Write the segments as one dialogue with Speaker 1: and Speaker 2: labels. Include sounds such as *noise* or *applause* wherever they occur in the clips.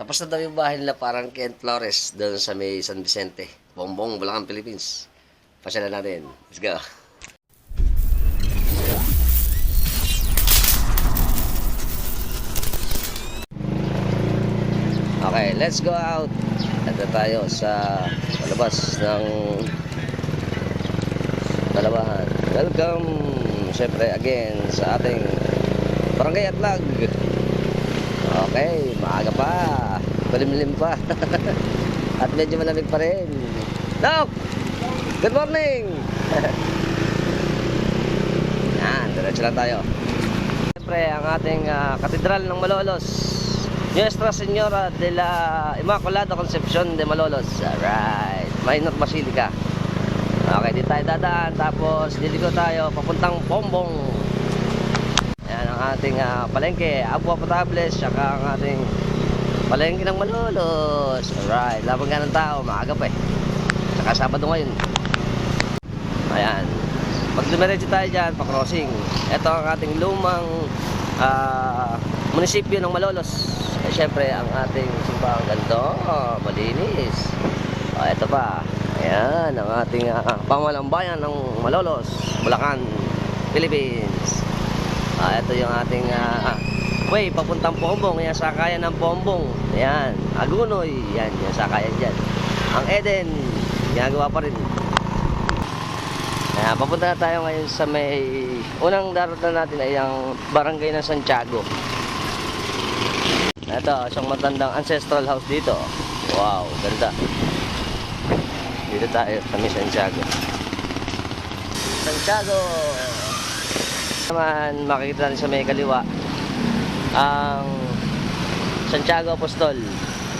Speaker 1: Tapos na daw yung bahay nila parang Kent Flores doon sa may San Vicente. Bongbong, Bulacan, Philippines. Pasyalan natin. Let's go. Okay, let's go out. Ito tayo sa palabas ng Talabahan. Welcome, syempre, again sa ating Barangay Atlag. Okay, maaga pa. Malimlim pa. *laughs* At medyo malamig pa rin. Doc! Good morning! *laughs* Yan, diretso lang tayo. Siyempre, ang ating ah, katedral ng Malolos. Nuestra Señora de la Immaculada Concepcion de Malolos. Alright. Minor Basilica. Okay, di tayo dadaan. Tapos, diligo tayo papuntang Bombong. Ang ating ah, palengke. Abua Potables. Saka ang ating palengke ng Malolos. Alright. Labang nga ng tao. Maaga pa eh. Saka Sabado ngayon. Ayan. Pag dumiretso tayo dyan, pa-crossing. Ito ang ating lumang ah, munisipyo ng Malolos. Eh, syempre, ang ating simbahang ganito, oh, malinis. Oh, ito pa. Ayan, ang ating uh, pamalambayan ng Malolos, Bulacan, Philippines. Ah, ito yung ating ah, way papuntang Pombong. Yan, sakayan ng Pombong. Ayan, Agunoy. Yan, yung sakayan dyan. Ang Eden, ginagawa pa rin. Ayan, papunta na tayo ngayon sa may unang darating natin ay ang barangay ng Santiago. Ito, isang matandang ancestral house dito. Wow, ganda. Dito tayo may Santiago. Santiago! Naman, makikita natin sa may kaliwa ang Santiago Apostol.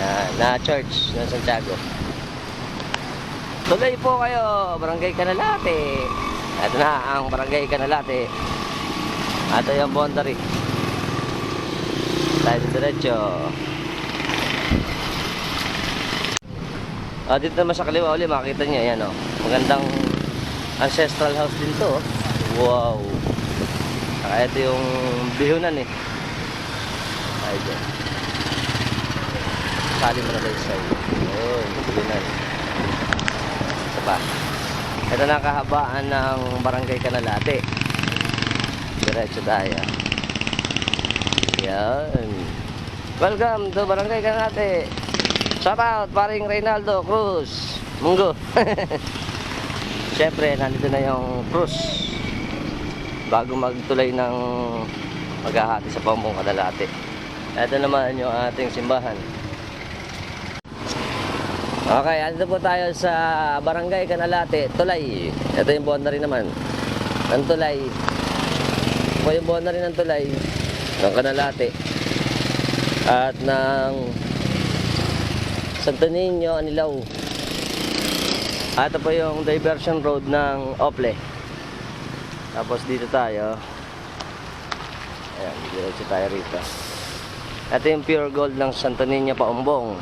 Speaker 1: Yan, na church ng Santiago. Tuloy po kayo, Barangay Canalate. Ito na ang Barangay Canalate. Ito yung boundary. Tayo diretso. Ah, dito naman sa kaliwa uli, makikita niyo, yan oh. Magandang ancestral house din to. oh. Wow. Saka ito yung bihunan eh. Ay, dyan. Sali mo na guys sa'yo. Oh, bihunan. Isa pa. Ito na kahabaan ng barangay Canalate. Diretso tayo. Yan. Welcome to Barangay Canate. Shout out, paring Reynaldo Cruz. Munggo. *laughs* Siyempre, nandito na yung Cruz. Bago magtulay ng maghahati sa Pambong Kadalate. Ito naman yung ating simbahan. Okay, andito po tayo sa Barangay Canalate, Tulay. Ito yung boundary naman. Ang Tulay. Ito yung boundary ng Tulay ng Canalate at ng Santo Niño, Anilaw. At ito po yung diversion road ng Ople. Tapos dito tayo. Ayan, diretso tayo rito. Ito yung pure gold ng Santo Niño Paumbong.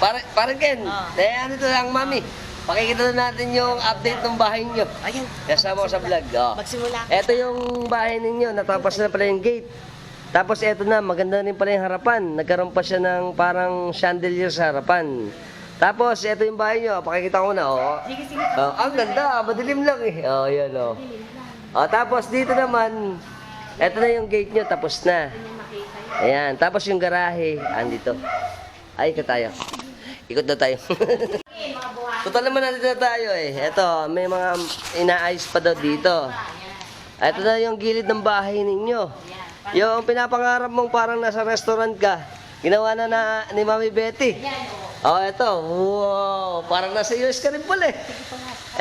Speaker 1: Pare, pare Ken,
Speaker 2: Ah.
Speaker 1: eh, ano ito lang, mami? Pakikita na natin yung update ng bahay nyo.
Speaker 2: Ayun,
Speaker 1: Kasama ko sa vlog. Oh.
Speaker 2: magsimula.
Speaker 1: Ito yung bahay ninyo, natapos na pala yung gate. Tapos eto na, maganda rin pala yung harapan. Nagkaroon pa siya ng parang chandelier sa harapan. Tapos eto yung bahay nyo, pakikita ko na, oh. Oh, ang ganda, madilim lang eh. Oh, yan oh. Oh, tapos dito naman, eto na yung gate nyo, tapos na. Ayan, tapos yung garahe, andito. Ay, ka tayo. Ikot na tayo. *laughs* Total naman nandito na tayo eh. Eto, may mga inaayos pa daw dito. Ito na yung gilid ng bahay ninyo. Yung pinapangarap mong parang nasa restaurant ka, ginawa na, na ni Mami Betty. Oh, ito. Wow, parang nasa US ka rin pala eh.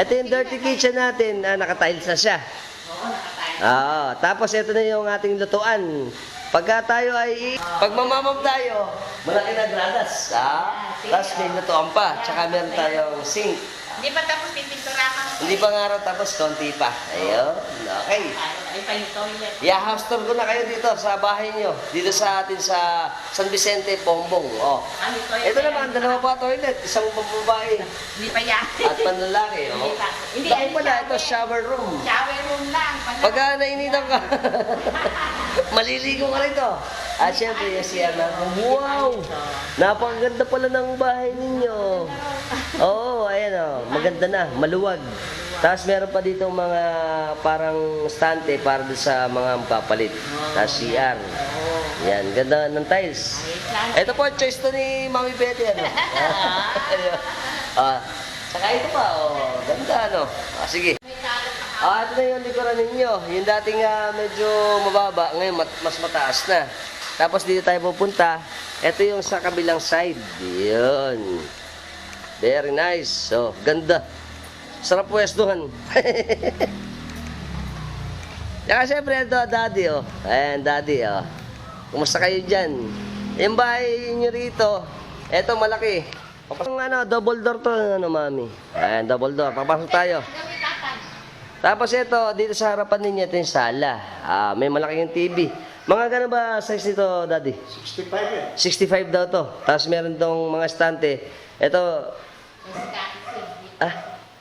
Speaker 1: Ito yung dirty kitchen natin, ah, nakatiles na siya. Oo, tapos ito na yung ating lutuan. Pagka tayo ay, pag mamamam tayo, malaki na gradas. Ah, tapos may lutuan pa, tsaka meron tayong sink.
Speaker 2: Hindi pa tapos pipinturahan.
Speaker 1: Hindi pa nga raw tapos, konti pa. Ayun, okay.
Speaker 2: Ay, pa yung toilet.
Speaker 1: I-house tour ko na kayo dito sa bahay nyo. Dito sa atin sa San Vicente, Pombong. Oh.
Speaker 2: Ano toilet?
Speaker 1: Ito naman, dalawa pa toilet. Isang babae
Speaker 2: Hindi pa yan.
Speaker 1: at panlalaki. Oh.
Speaker 2: Hindi pa. Hindi,
Speaker 1: Dahil
Speaker 2: ano,
Speaker 1: pala, ito
Speaker 2: shower.
Speaker 1: shower room.
Speaker 2: Shower room lang. Pala.
Speaker 1: Pagka nainitan ka, *laughs* maliligo ka rito. At syempre, yung CR natin. Wow! Napakaganda pala ng bahay ninyo. Oo, ayan o. Maganda na, maluwag. Tapos meron pa dito mga parang stante para doon sa mga papalit. Tapos CR. Yan, ganda ng tiles. Ito po, choice to ni Mami Betty. Ano? *laughs* Ah, saka ito pa, oh, ganda ano. Ah, sige. Ah, ito na yung likuran ninyo. Yung dating ah, medyo mababa, ngayon mat- mas mataas na. Tapos dito tayo pupunta. Ito yung sa kabilang side. Yun. Very nice. So, ganda. Sarap pwestuhan. *laughs* Saka syempre ito, daddy oh. Ayan, daddy oh. Kumusta kayo dyan? Yung bahay nyo rito, eto malaki. Papasok ano, double door to, ano mami. Ayan, double door. Papasok tayo. Tapos ito, dito sa harapan ninyo, ito yung sala. Ah, may malaking TV. Mga ganun ba size nito, daddy?
Speaker 3: 65
Speaker 1: 65 daw to. Tapos meron tong mga estante. Ito, ah,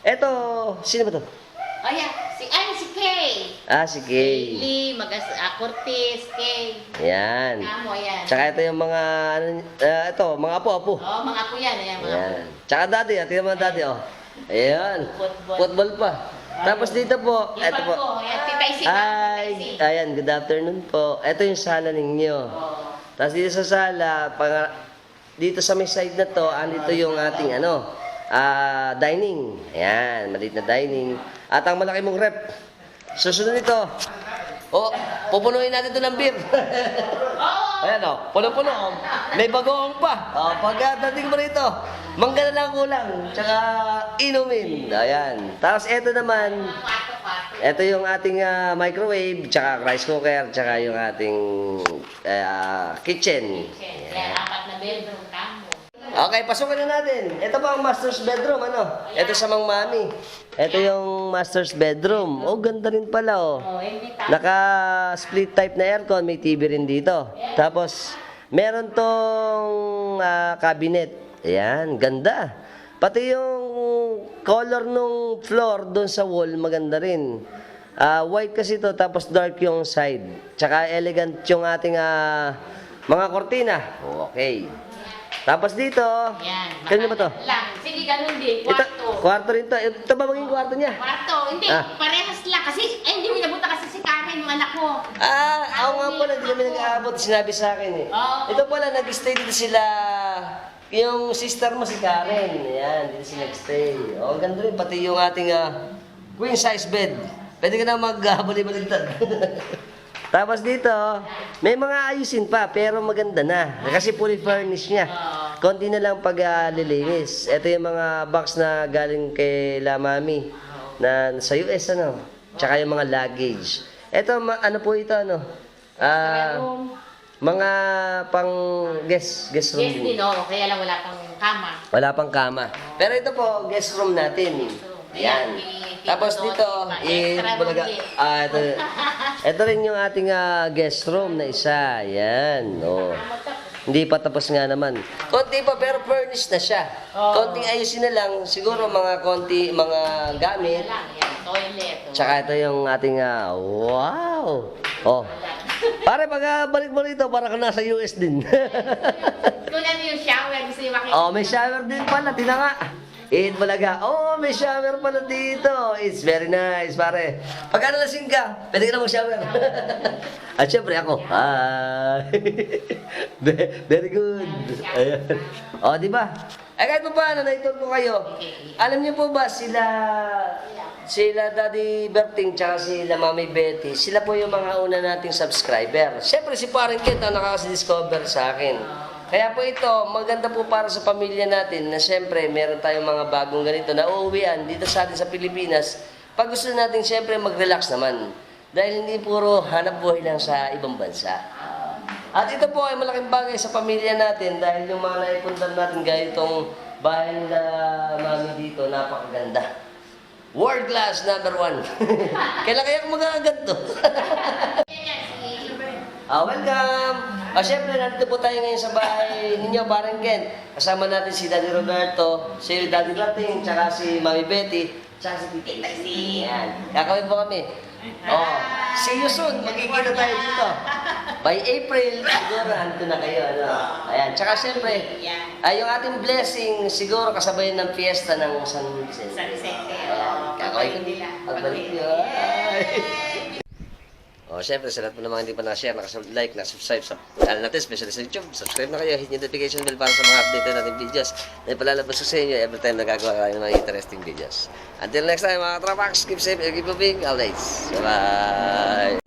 Speaker 1: ito, sino ba to?
Speaker 2: Oh, yeah. Si, ay, si Kay.
Speaker 1: Ah, si Gay.
Speaker 2: Lee, Magas, ah, Cortez, Kay.
Speaker 1: Ayan.
Speaker 2: Kamo, yan.
Speaker 1: Tsaka ito yung mga, ano, ah, ito, mga apo-apo.
Speaker 2: Oh, mga ko yan. Ayan, mga
Speaker 1: Ayan. Tsaka daddy, ah, tingnan mo ang daddy, oh. Ayan.
Speaker 2: Football.
Speaker 1: Football pa. Tapos dito po,
Speaker 2: Yung
Speaker 1: ito po.
Speaker 2: ko, yan, titay si
Speaker 1: Ay,
Speaker 2: si.
Speaker 1: ayan, good afternoon po. Ito yung sala ninyo.
Speaker 2: Oh.
Speaker 1: Tapos dito sa sala, pang, dito sa may side na to, andito yung ating ano, ah, dining. Ayan, maliit na dining. At ang malaki mong rep. Susunod nito. Oh, pupunuin natin ito ng beer. *laughs* Ayan o, puno-puno. oh. May bagoong pa. Oh, pagdating mo rito, mangga na lang kulang. Tsaka inumin. Ayan. Tapos ito naman, ito yung ating ah, microwave, tsaka rice cooker, tsaka yung ating ah, kitchen.
Speaker 2: Kaya apat na bedroom.
Speaker 1: Okay, pasukin na natin. Ito pa ang master's bedroom, ano? Ito sa mang mami. Ito yung master's bedroom. Oh, ganda rin pala, oh.
Speaker 2: Oh.
Speaker 1: Naka-split type na aircon, may TV rin dito. Tapos, meron tong ah, cabinet. Ayan, ganda. Pati yung color nung floor doon sa wall, maganda rin. Ah, white kasi to tapos dark yung side. Tsaka elegant yung ating ah, mga kortina. Okay. Tapos dito,
Speaker 2: Yan.
Speaker 1: kanino ba to?
Speaker 2: Lang. Sige, ganun din.
Speaker 1: Ito,
Speaker 2: Kwarto.
Speaker 1: kwarto rin to. Ito ba maging kwarto niya?
Speaker 2: Kwarto. Hindi,
Speaker 1: Ah.
Speaker 2: parehas lang. Kasi, ay, hindi mo nabuta kasi si Karen, yung anak ko.
Speaker 1: Ah, ako nga pala, hindi kami nag-aabot. Sinabi sa akin eh.
Speaker 2: Oo.
Speaker 1: Ito pala, nag-stay dito sila, yung sister mo si Karen. Ayan, dito sila nag-stay. Oh, ang ganda rin, pati yung ating ah, queen size bed. Pwede ka na mag-bali-baligtad. *laughs* Tapos dito, may mga ayusin pa, pero maganda na. Kasi fully furnished niya. Konti na lang pag ah, lilinis. Ito yung mga box na galing kay La Mami na sa US, ano? Tsaka yung mga luggage. Ito, ma- ano po ito, ano? Ah, mga pang guest, guest room.
Speaker 2: Yes din, oh. Kaya lang wala pang kama.
Speaker 1: Wala pang kama. Pero ito po, guest room natin. Ayan. Tapos dito, eh, bulaga, ah, ito, *laughs* ito rin yung ating ah, guest room na isa. Ayan. Oh. Hindi pa tapos nga naman. Konti pa, pero furnished na siya. Konting ayusin na lang. Siguro mga konti, mga gamit.
Speaker 2: Yan lang, yan. Toilet. oh.
Speaker 1: Tsaka ito yung ating, ah, wow. Oh. Pare, pag ah, balik mo rito, para ka nasa US din.
Speaker 2: Kunan yung shower. Gusto yung makikita.
Speaker 1: oh, may shower din pala. Tina nga. In Balaga. Oh, may shower pala dito. It's very nice, pare. Pag ano lasing ka, pwede ka na mag-shower. *laughs* At syempre ako. Hi. *laughs* Ve- very good. Ayan. Oh, di ba? Ay, kahit pa paano, naituro ko kayo. Alam niyo po ba, sila, sila Daddy Berting, tsaka sila Mami Betty, sila po yung mga una nating subscriber. Siyempre, si Parang Kent ang nakaka-discover sa akin. Kaya po ito, maganda po para sa pamilya natin na siyempre meron tayong mga bagong ganito na uuwian dito sa atin sa Pilipinas. Pag gusto natin siyempre mag-relax naman. Dahil hindi puro hanap buhay lang sa ibang bansa. At ito po ay malaking bagay sa pamilya natin dahil yung mga naipuntan natin gaya itong bahay nila mami dito, napakaganda. World class number one. *laughs* Kailan kaya kung mag-aagad to? *laughs*
Speaker 2: Yan, si
Speaker 1: Ah, welcome! Ah, syempre, nandito po tayo ngayon sa bahay ninyo, Parang Ken. Kasama natin si Daddy Roberto, si Daddy Lating, tsaka si Mami Betty, tsaka si Isi. Yan. Kakawin po kami. Oh, see you soon. Magkikita tayo dito. By April, siguro ando na kayo. Ano? Ayan. Tsaka siyempre, ay yung ating blessing, siguro kasabay ng fiesta ng San Vicente.
Speaker 2: San Vicente,
Speaker 1: Ayan.
Speaker 2: oo.
Speaker 1: Kakaway ko
Speaker 2: Pagbalik nila.
Speaker 1: Pagbalik
Speaker 2: Pagbalik.
Speaker 1: Oh, syempre, sa lahat po naman hindi pa na-share, naka-like, na-subscribe sa channel natin, especially sa YouTube. Subscribe na kayo, hit yung notification bell para sa mga update natin videos na ipalalabas ko sa inyo every time nagagawa tayo ng mga interesting videos. Until next time, mga trapax, keep safe, keep moving, always. Bye-bye!